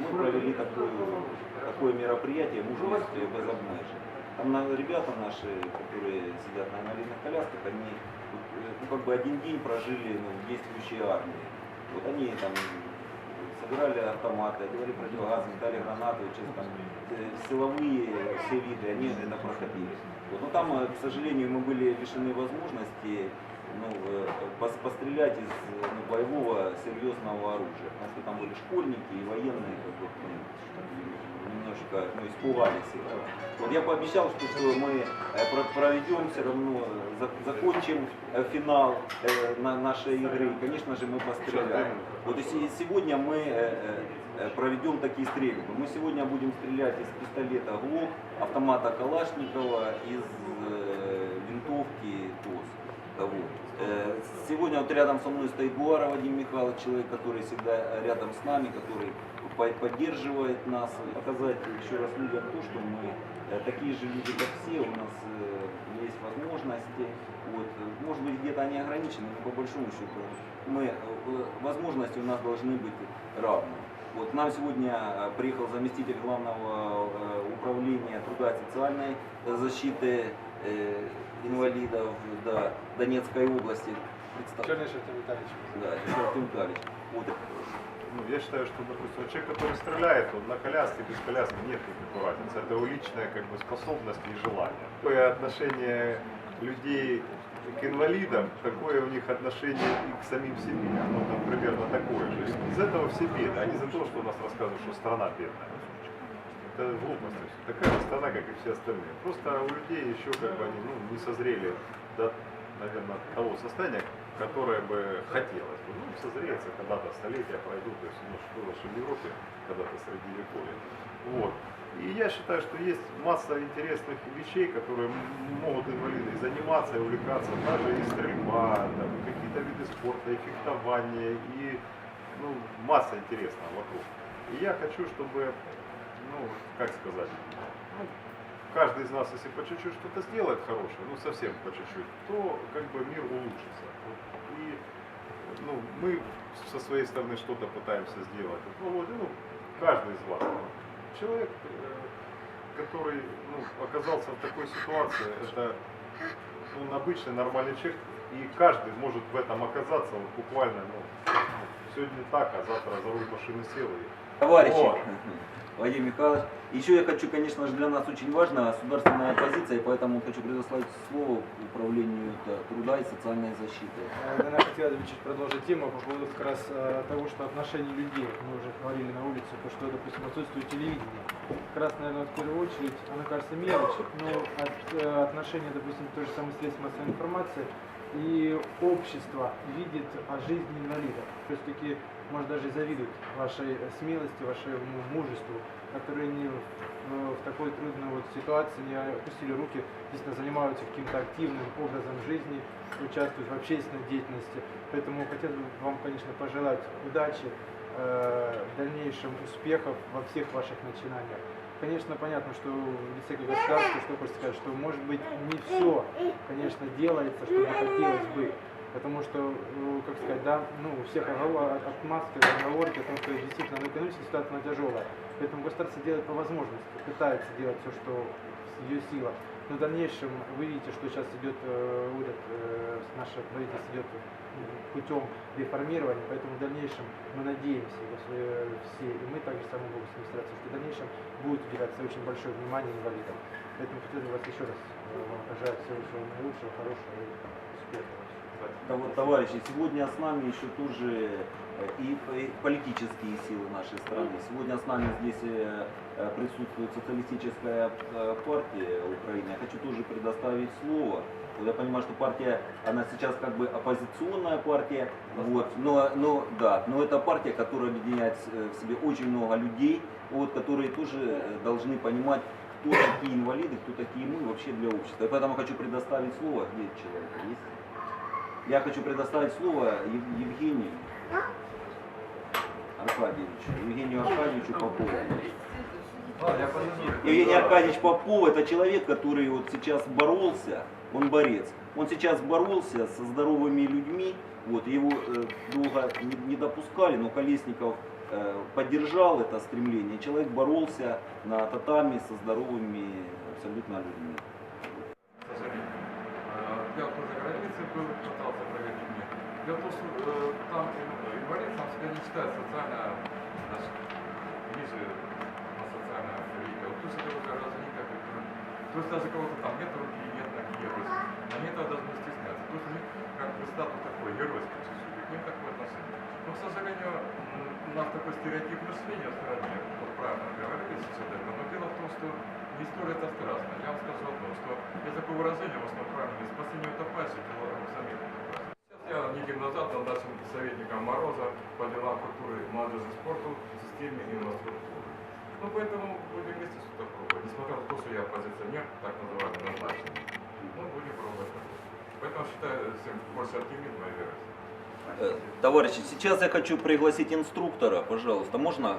мы провели такое, такое мероприятие «Мужесть без обмежень». Там на- ребята наши, которые сидят на инвалидных колясках, они ну, как бы один день прожили ну, в действующей армии. Вот они там собирали автоматы, одевали противогазы, метали гранаты, сейчас там э, силовые все виды, они это проходили. Вот. Но там, э, к сожалению, мы были лишены возможности ну, э, пос- пострелять из э, ну, боевого серьезного оружия. Потому что там были школьники и военные, как бы, ну, немножко ну, испугались этого. Вот я пообещал, что, мы э, про- проведем все равно, э, за- закончим финал на нашей игры. И, конечно же, мы постреляем. Вот и се- сегодня мы проведем такие стрельбы. Мы сегодня будем стрелять из пистолета ГЛОК, автомата Калашникова, из винтовки ТОС. Вот. Э, Сегодня вот рядом со мной стоит Буара Вадим Михайлович, человек, который всегда рядом с нами, который по- поддерживает нас. Показать еще раз людям то, что мы э, такие же люди, как все, у нас э, есть возможности. Вот. Может быть, где-то они ограничены, но по большому счету мы, возможности у нас должны быть равны. Вот нам сегодня приехал заместитель главного управления труда и социальной защиты инвалидов да, Донецкой области. Представь- Чернышев Витальевич. Да, это Артем Витальевич. Вот. Ну, я считаю, что, допустим, человек, который стреляет, он на коляске, без коляски нет никакой разницы. Это его личная как бы, способность и желание. Такое отношение людей к инвалидам, такое у них отношение и к самим себе. Ну, там примерно такое же. Из этого все беды, а не за то, что у нас рассказывают, что страна бедная. Это глупость. Такая же страна, как и все остальные. Просто у людей еще как бы они ну, не созрели до, наверное, того состояния, которое бы хотелось. бы. Ну, созреется когда-то, столетия пройдут, то есть, ну, что было в Европе, когда-то средневековье. Вот. И я считаю, что есть масса интересных вещей, которые могут инвалиды заниматься и увлекаться. Даже и стрельба, там, и какие-то виды спорта, и фехтование, и ну, масса интересного вокруг. И я хочу, чтобы, ну, как сказать, ну, каждый из нас, если по чуть-чуть что-то сделает хорошее, ну совсем по чуть-чуть, то как бы мир улучшится. И ну, мы со своей стороны что-то пытаемся сделать. Ну, вот, ну, каждый из вас. Человек, э, который ну, оказался в такой ситуации, это он обычный нормальный человек, и каждый может в этом оказаться вот буквально, ну, сегодня так, а завтра за руль машины сел и Товарищи, Вот. Владимир Михайлович, еще я хочу, конечно же, для нас очень важна государственная позиция, поэтому хочу предоставить слово управлению да, труда и социальной защиты. Наверное, хотелось бы чуть продолжить тему по поводу как раз э, того, что отношение людей, мы уже говорили на улице, то, что, допустим, отсутствует телевидение. Как раз, наверное, в первую очередь, оно кажется мелочь, но э, отношение, допустим, той же самой средств массовой информации и общество видит о жизни инвалидов. То есть такие, может, даже завидуют вашей э, смелости, вашему мужеству, которые не в, в такой трудной вот ситуации не опустили руки, действительно занимаются каким-то активным образом жизни, участвуют в общественной деятельности. Поэтому хотел бы вам, конечно, пожелать удачи, э, дальнейшим успехов во всех ваших начинаниях. Конечно, понятно, что в лице государства, что хочется сказать, что может быть не все, конечно, делается, что хотелось бы. Потому что, э, как сказать, да, ну, у всех отмазки, оговорки о том, что действительно ну, экономическая ситуация она тяжелая. Поэтому государство делает по возможности, пытается делать все, что в ее силах. Но в дальнейшем вы видите, что сейчас идет э, этот, э, наше правительство идет путем реформирования, поэтому в дальнейшем мы надеемся, если все, и мы также самой области администрации, что в дальнейшем будет уделяться очень большое внимание инвалидам. Поэтому хотел бы вас еще раз э, пожелать всего наилучшего, хорошего и успехов. Тов- Товарищи, сегодня с нами еще тоже э, и политические силы нашей страны. Сегодня с нами здесь э, присутствует социалистическая э, партия Украины. Я хочу тоже предоставить слово. Вот Я понимаю, что партия, она сейчас как бы оппозиционная партия, вот, но, но, да, но это партия, которая объединяет э, в себе очень много людей, вот, которые тоже э, должны понимать, кто такие инвалиды, кто такие мы вообще для общества. И поэтому хочу предоставить слово, где человек есть? Я хочу предоставить слово Ев- Евгению Аркадьевичу, Евгению Аркадьевичу Попову. Евгений Аркадьевич Попов это человек, который вот сейчас боролся, он борец. Он сейчас боролся со здоровыми людьми, вот, его э, долго не, не допускали, но Колесников э, поддержал это стремление. Человек боролся на татами со здоровыми абсолютно людьми. Я за границей был, пытался проверить мне. Дело в том, э, там инвалид сам себя не считает значит, ниже на социальное развитие. Вот пусть это уже разве никак не то есть даже кого-то там нет руки, нет ноги, есть они этого должны стесняться. То есть у них как бы статус такой геройский чуть-чуть, к ним такое отношение. Но, к сожалению, у нас такой стереотип мышления в стране, вот правильно говорили сейчас об этом, но дело в том, что не история это страшно. Я вам скажу одно, что есть такое выражение, в основном правильное, спасение утопающих, килограмм самих утопающих. Я неделю назад был нашим советником Мороза по делам культуры, молодежи и спорту в системе инфраструктуры. Ну, поэтому будем вместе что-то пробовать. Несмотря на то, что я оппозиционер, так называемый, назначенный. Ну, будем пробовать. Поэтому считаю, всем больше оптимизма и веры. Э, Товарищи, сейчас я хочу пригласить инструктора, пожалуйста, можно?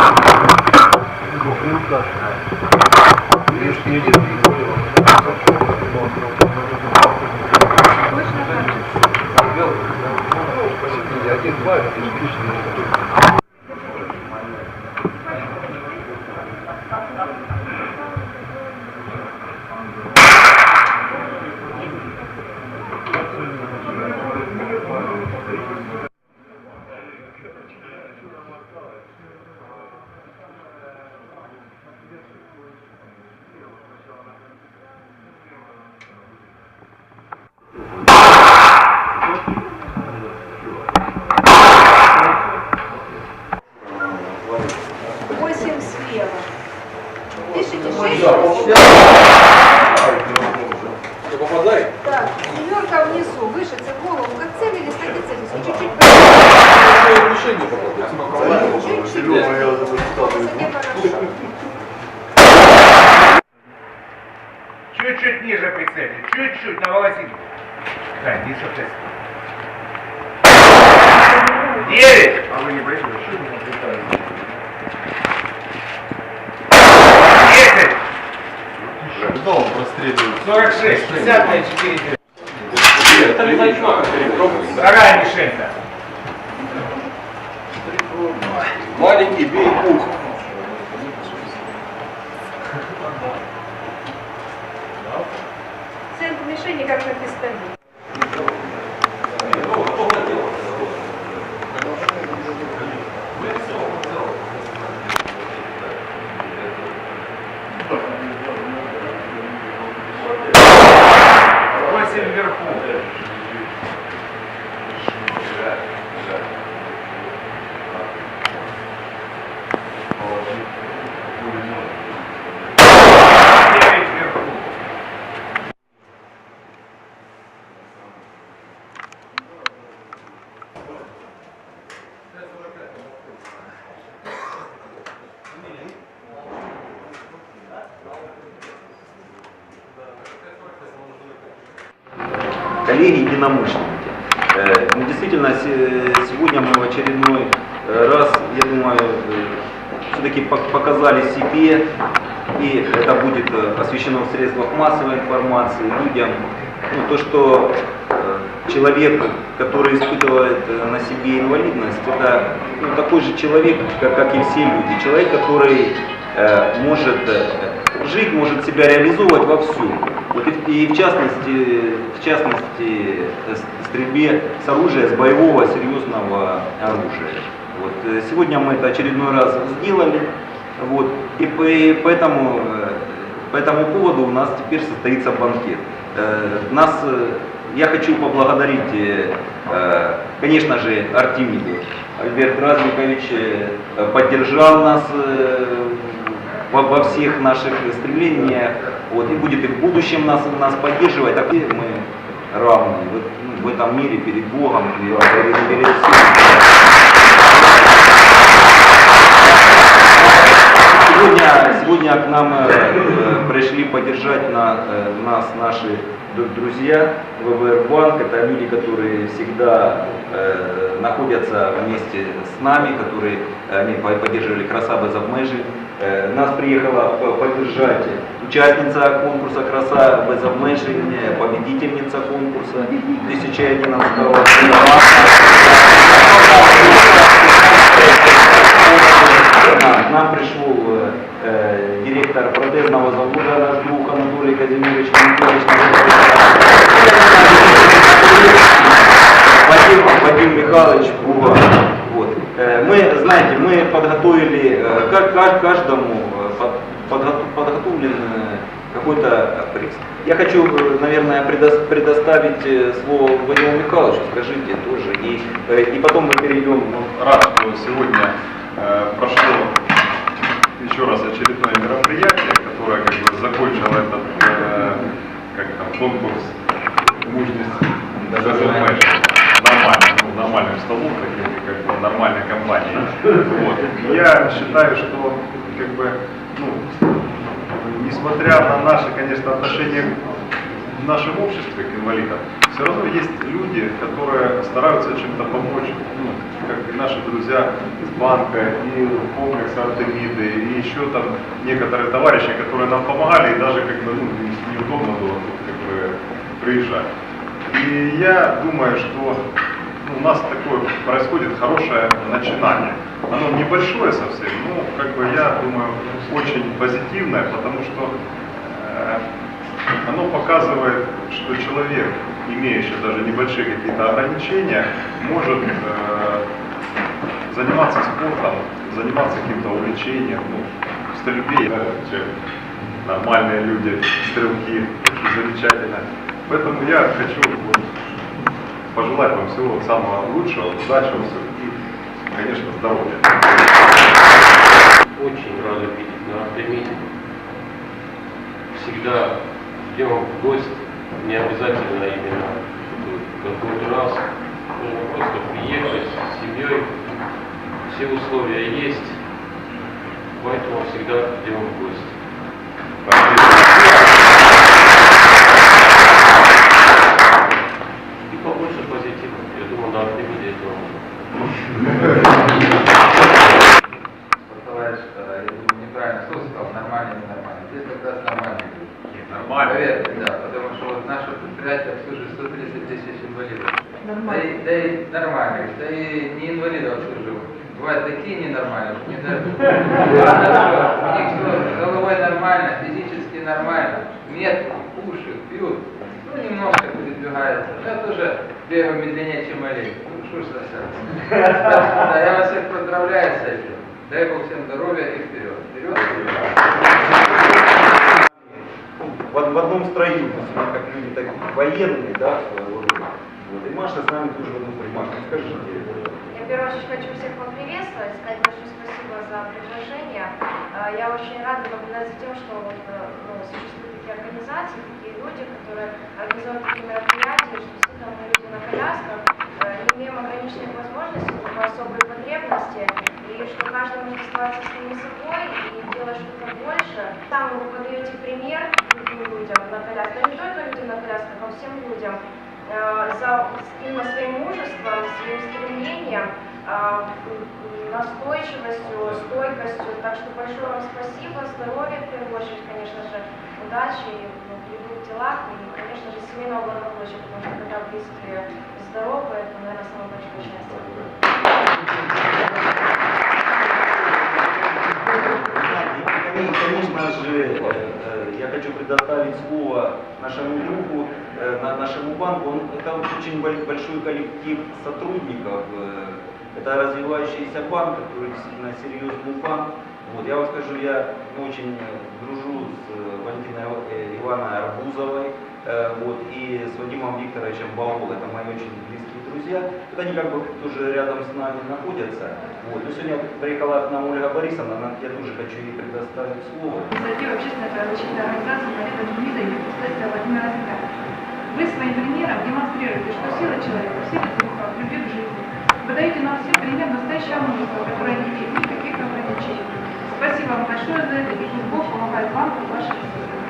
Точно так же. Восемь aqui, ó. Olha que bem por коллеги, единомышленники. Э, ну, Действительно, се- сегодня мы в очередной э, раз, я думаю, все-таки показали себе, и это будет э, освещено в средствах массовой информации людям, ну, то, что э, человек, который испытывает э, на себе инвалидность, это ну, такой же человек, как, как и все люди. Человек, который э, может жить, может себя реализовывать во всем. Вот и, и в частности, в частности, э, стрельбе с оружия, с боевого серьезного оружия. Вот. э, Сегодня мы это очередной раз сделали. Вот. И по- и поэтому, э, по этому поводу у нас теперь состоится банкет. Нас, я хочу поблагодарить, конечно же, Артемиду. Альберт Размикович э, поддержал нас во, во всех наших стремлениях, вот, и будет и в будущем нас, нас поддерживать. Так мы равны в, ну, в этом мире перед Богом, перед, перед, всем. Сегодня, сегодня к нам э, пришли поддержать на, э, нас наши друзья ВВР Банк. Это люди, которые всегда э, находятся вместе с нами, которые э, они по- поддерживали Краса без обмежень. Э, Нас приехала поддержать участница конкурса Краса без обмежень, э, победительница конкурса 2011 года. Нам пришел э, э, директор протезного завода, наш друг Анатолий Казимирович Анатольевич. Знаете, мы подготовили, э, как, как каждому э, под- подго- подготовлен э, какой-то приз. Я хочу, наверное, предос- предоставить слово Вадиму Михайловичу, скажите тоже, и, и потом мы перейдем. Ну, рад, что сегодня прошло еще раз очередное мероприятие, которое как бы закончило этот как там, конкурс мужности. Ну, нормальным столом, таким, как бы нормальной компанией. Вот. Я считаю, что как бы, ну, несмотря на наши, конечно, отношения в нашем обществе к инвалидам, все равно есть люди, которые стараются чем-то помочь, ну, как и наши друзья из банка, и комплекса Артемиды, и еще там некоторые товарищи, которые нам помогали, и даже как бы ну, не- неудобно было как бы приезжать. И я думаю, что у нас такое происходит хорошее начинание. Оно небольшое совсем, но как бы я думаю очень позитивное, потому что э, оно показывает, что человек, имеющий даже небольшие какие-то ограничения, может э, заниматься спортом, заниматься каким-то увлечением, ну, в стрельбе, чем нормальные люди, стрелки, замечательно. Поэтому я хочу вот, пожелать вам всего самого лучшего, удачи и, конечно, здоровья. Очень рады видеть на Артемиде. Всегда ждем в гости, не обязательно именно какой-то раз. Можно просто приехать с семьей, все условия есть, поэтому всегда ждем в гости. И побольше позитива. Я думаю, на Артемиде этого товарищ, э, я думаю, неправильно слово сказал, нормально, ненормально. Здесь как раз нормальные люди. Нормально. Поверьте, да, потому что вот наше предприятие обслуживает 130 тысяч инвалидов. Да и, да и нормальных, да и не инвалидов обслуживают. Бывают такие ненормальные, что не дай бог. Главное, что у них все головой нормально, физически нормально, метки, кушают, пьют. Ну, немножко передвигается. Но это уже бегаю медленнее, чем олень. Ну, что ж за. Да, я вас всех поздравляю с этим. Дай Бог всем здоровья и вперед. Вперед. в, в одном строю, то есть мы как люди так военные, да, своего рода. Вот. И Маша с нами тоже в одном строю. Маша, ну скажите. Я в первую очередь хочу всех поприветствовать, сказать большое спасибо за приглашение. А, Я очень рада наблюдать за тем, что вот, э, ну, существуют такие организации, такие люди, которые организуют такие мероприятия, что действительно мы люди на колясках, э, не имеем ограниченных возможностей, только особые потребности, и что каждый может оставаться самим собой и делать что-то больше. Сам вы подаете пример другим людям на колясках, не только людям на колясках, а всем людям. э, за именно своим мужеством, своим стремлением, э, настойчивостью, стойкостью. Так что большое вам спасибо, здоровья в первую очередь, конечно же, удачи ну, в любых делах и, конечно же, семейного благополучия, потому что когда близкие здоровы, это, наверное, самое большое счастье. И, конечно же, э, э, я хочу предоставить слово нашему другу, э, на- нашему банку. Он, это очень боль- большой коллектив сотрудников. Это развивающийся банк, который действительно серьезный банк. Вот, я вам скажу, я очень э, дружу с э, Валентиной э, Ивановной Арбузовой вот, и с Вадимом Викторовичем Баул. Это мои очень близкие друзья. Вот они как бы тоже рядом с нами находятся. Вот. Но сегодня приехала к нам Ольга Борисовна, она- я тоже хочу ей предоставить слово. инициатива общественной правозащитной организации «Победа Демида» и представителя Владимира. Вы своим примером демонстрируете, что сила человека, духа, в любви к жизни. Вы даете нам всем пример настоящего мужества, которое не имеет никаких ограничений. Спасибо вам большое за это, и пусть Бог помогает вам и вашим семьям.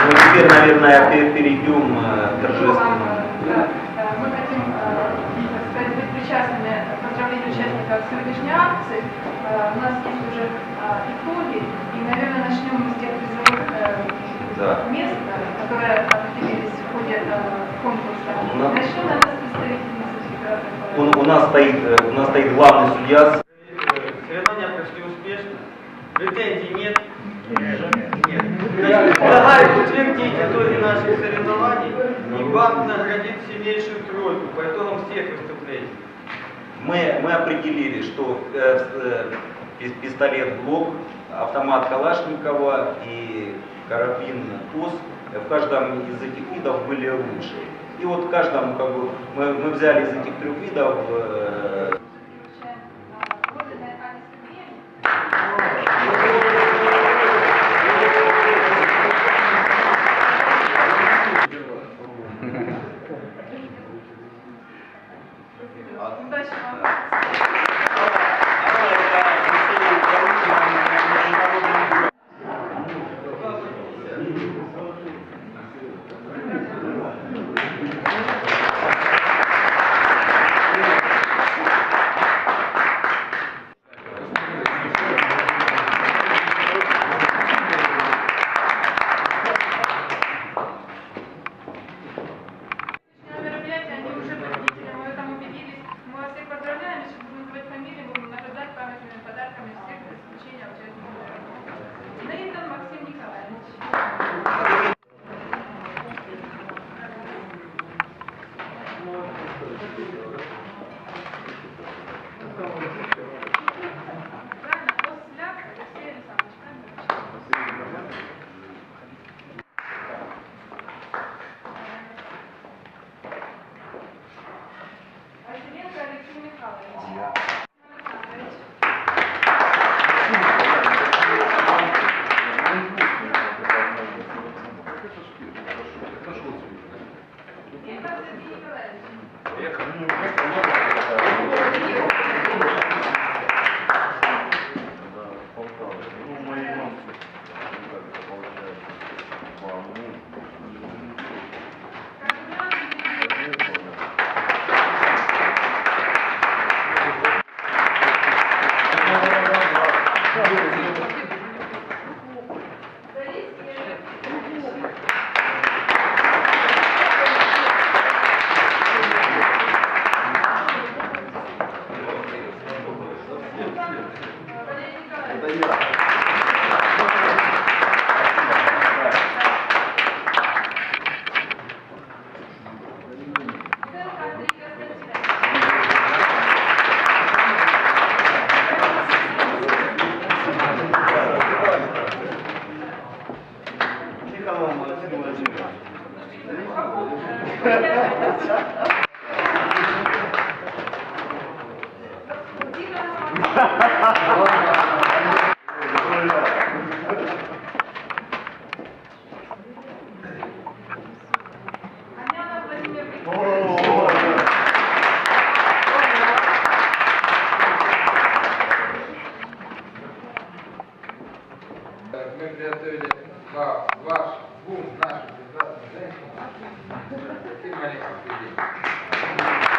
Ну, теперь, наверное, пе- перейдем э, к торжественному. Да, э, Мы хотим, э, так сказать, быть причастными к поздравлению участников сегодняшней акции. Э, У нас есть уже э, итоги, и, наверное, начнем мы с тех призовых э, Да. мест, э, которые определились э, конкурса. У нас- стоит, э, у нас стоит главный судья. Соревнования прошли успешно. Претензий нет? Нет. Значит, предлагаю утвердить итоги наших соревнований и банк наградит сильнейшую тройку по итогам всех выступлений. Мы, мы определили, что э, э, пис- пистолет ГЛОК, автомат Калашникова и карабин ТОС в каждом из этих видов были лучше. И вот в каждом, как бы, мы, мы взяли из этих трех видов э, Мы приготовили ва ваш бум, нашу прекрасный день. Таким маленьким.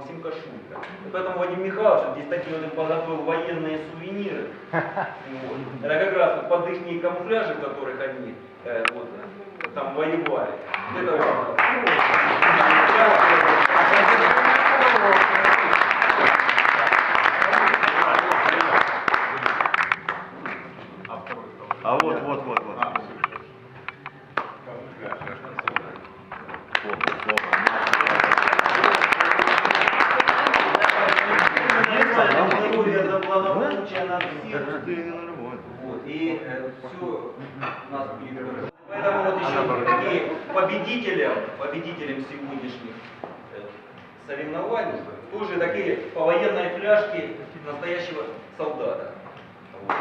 Максим Кашулька. И поэтому Вадим Михайлович здесь такие вот подготовил военные сувениры. Вот. Это как раз вот под их камуфляжи, в которых они э, вот, там воевали. Это вот. А вот, вот, вот, вот. Здоровья, за благополучие на всех. Вот, и все нас будет хорошо. Поэтому вот еще такие победителям, победителям сегодняшних э, соревнований, тоже такие по военной фляжке настоящего солдата. Вот.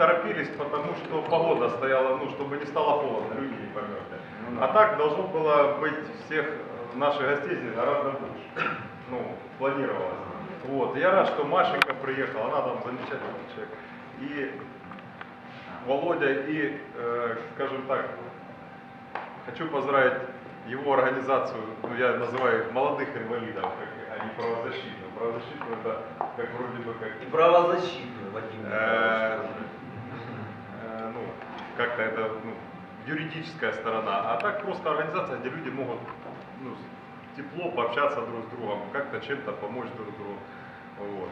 Торопились, потому что погода стояла, ну, чтобы не стало холодно, люди не померзли. А так должно было быть всех наших гостей здесь гораздо больше. Ну, планировалось. Вот. Я рад, что Машенька приехала, она там замечательный человек. И Володя, и, э, скажем так, Хочу поздравить его организацию, ну я называю их молодых инвалидов, как, а не правозащитную. Правозащитную это как вроде бы как, И правозащитную, Вадим э, э, ну, как-то это ну, юридическая сторона, а так просто организация, где люди могут ну, тепло пообщаться друг с другом, как-то чем-то помочь друг другу. Вот.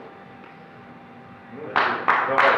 Ну, давай.